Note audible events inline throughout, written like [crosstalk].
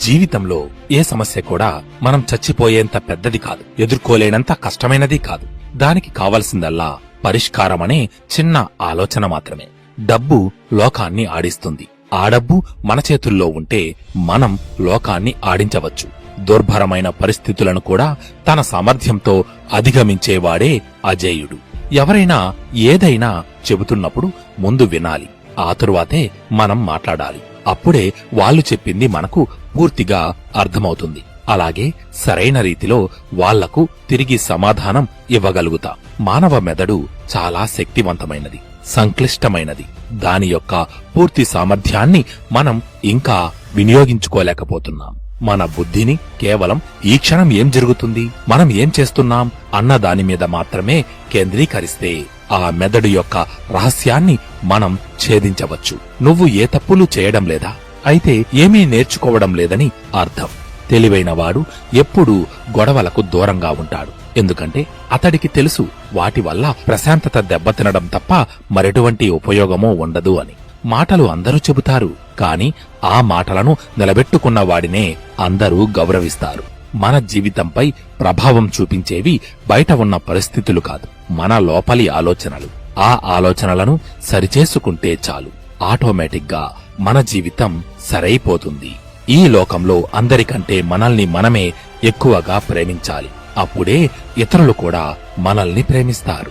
జీవితంలో ఏ సమస్య కూడా మనం చచ్చిపోయేంత పెద్దది కాదు. ఎదుర్కోలేనంత కష్టమైనది కాదు. దానికి కావలసిందల్లా పరిష్కారమనే చిన్న ఆలోచన మాత్రమే. డబ్బు లోకాన్ని ఆడిస్తుంది. ఆ డబ్బు మన చేతుల్లో ఉంటే మనం లోకాన్ని ఆడించవచ్చు. దుర్భరమైన పరిస్థితులను కూడా తన సామర్థ్యంతో అధిగమించేవాడే అజేయుడు. ఎవరైనా ఏదైనా చెబుతున్నప్పుడు ముందు వినాలి. ఆ తరువాతే మనం మాట్లాడాలి. అప్పుడే వాళ్ళు చెప్పింది మనకు పూర్తిగా అర్థమవుతుంది. అలాగే సరైన రీతిలో వాళ్ళకు తిరిగి సమాధానం ఇవ్వగలుగుతా. మానవ మెదడు చాలా శక్తివంతమైనది సంక్లిష్టమైనది. దాని యొక్క పూర్తి సామర్థ్యాన్ని మనం ఇంకా వినియోగించుకోలేకపోతున్నాం. మన బుద్ధిని కేవలం ఈ క్షణం ఏం జరుగుతుంది మనం ఏం చేస్తున్నాం అన్న దాని మీద మాత్రమే కేంద్రీకరిస్తే ఆ మెదడు యొక్క రహస్యాన్ని మనం ఛేదించవచ్చు. నువ్వు ఏ తప్పులు చేయడం లేదా? అయితే ఏమీ నేర్చుకోవడం లేదని అర్థం. తెలివైనవాడు ఎప్పుడూ గొడవలకు దూరంగా ఉంటాడు. ఎందుకంటే అతడికి తెలుసు వాటి వల్ల ప్రశాంతత దెబ్బతినడం తప్ప మరెటువంటి ఉపయోగమూ ఉండదు అని. మాటలు అందరూ చెబుతారు కాని ఆ మాటలను నిలబెట్టుకున్న వాడినే అందరూ గౌరవిస్తారు. మన జీవితంపై ప్రభావం చూపించేవి బయట ఉన్న పరిస్థితులు కాదు మన లోపలి ఆలోచనలు. ఆ ఆలోచనలను సరిచేసుకుంటే చాలు. ఆటోమేటిక్గా మన జీవితం సరైపోతుంది. ఈ లోకంలో అందరికంటే మనల్ని మనమే ఎక్కువగా ప్రేమించాలి. అప్పుడే ఇతరులు కూడా మనల్ని ప్రేమిస్తారు.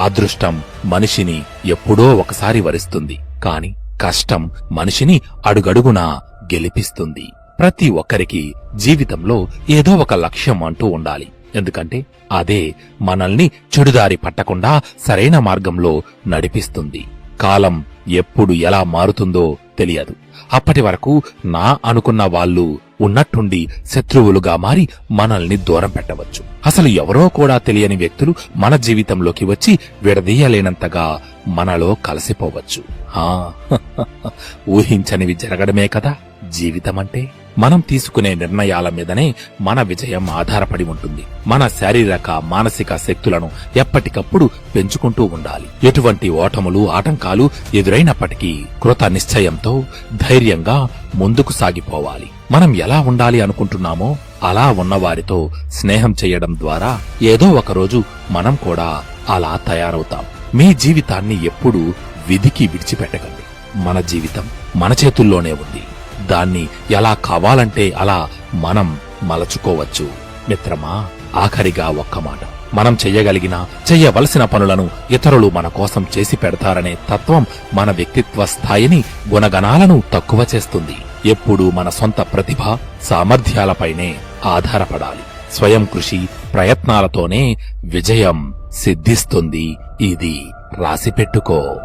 అదృష్టం మనిషిని ఎప్పుడో ఒకసారి వరిస్తుంది. కాని కష్టం మనిషిని అడుగడుగునా గెలిపిస్తుంది. ప్రతి ఒక్కరికి జీవితంలో ఏదో ఒక లక్ష్యం అంటూ ఉండాలి. ఎందుకంటే అదే మనల్ని చెడుదారి పట్టకుండా సరైన మార్గంలో నడిపిస్తుంది. కాలం ఎప్పుడు ఎలా మారుతుందో తెలియదు. అప్పటి వరకు నా అనుకున్న వాళ్ళు ఉన్నట్టుండి శత్రువులుగా మారి మనల్ని దూరం పెట్టవచ్చు. అసలు ఎవరో కూడా తెలియని వ్యక్తులు మన జీవితంలోకి వచ్చి విడదీయలేనంతగా మనలో కలిసిపోవచ్చు. [laughs] ఊహించనివి జరగడమే కదా. జీవితమంటే మనం తీసుకునే నిర్ణయాల మీదనే మన విజయం ఆధారపడి ఉంటుంది. మన శారీరక మానసిక శక్తులను ఎప్పటికప్పుడు పెంచుకుంటూ ఉండాలి. ఎటువంటి ఓటములు ఆటంకాలు ఎదురైనప్పటికీ కృత నిశ్చయంతో ధైర్యంగా ముందుకు సాగిపోవాలి. మనం ఎలా ఉండాలి అనుకుంటున్నామో అలా ఉన్నవారితో స్నేహం చేయడం ద్వారా ఏదో ఒకరోజు మనం కూడా అలా తయారవుతాం. మీ జీవితాన్ని ఎప్పుడూ విధికి విడిచిపెట్టకండి. మన జీవితం మన చేతుల్లోనే ఉంది. దాన్ని ఎలా కావాలంటే అలా మనం మలచుకోవచ్చు. మిత్రమా ఆఖరిగా ఒక్క మాట. మనం చెయ్యగలిగిన చెయ్యవలసిన పనులను ఇతరులు మన కోసం చేసి పెడతారనే తత్వం మన వ్యక్తిత్వ స్థాయిని గుణగణాలను తక్కువ చేస్తుంది. ఎప్పుడూ మన సొంత ప్రతిభ సామర్థ్యాలపైనే ఆధారపడాలి. స్వయం కృషి ప్రయత్నాలతోనే విజయం సిద్ధిస్తుంది. ఇది రాసిపెట్టుకో.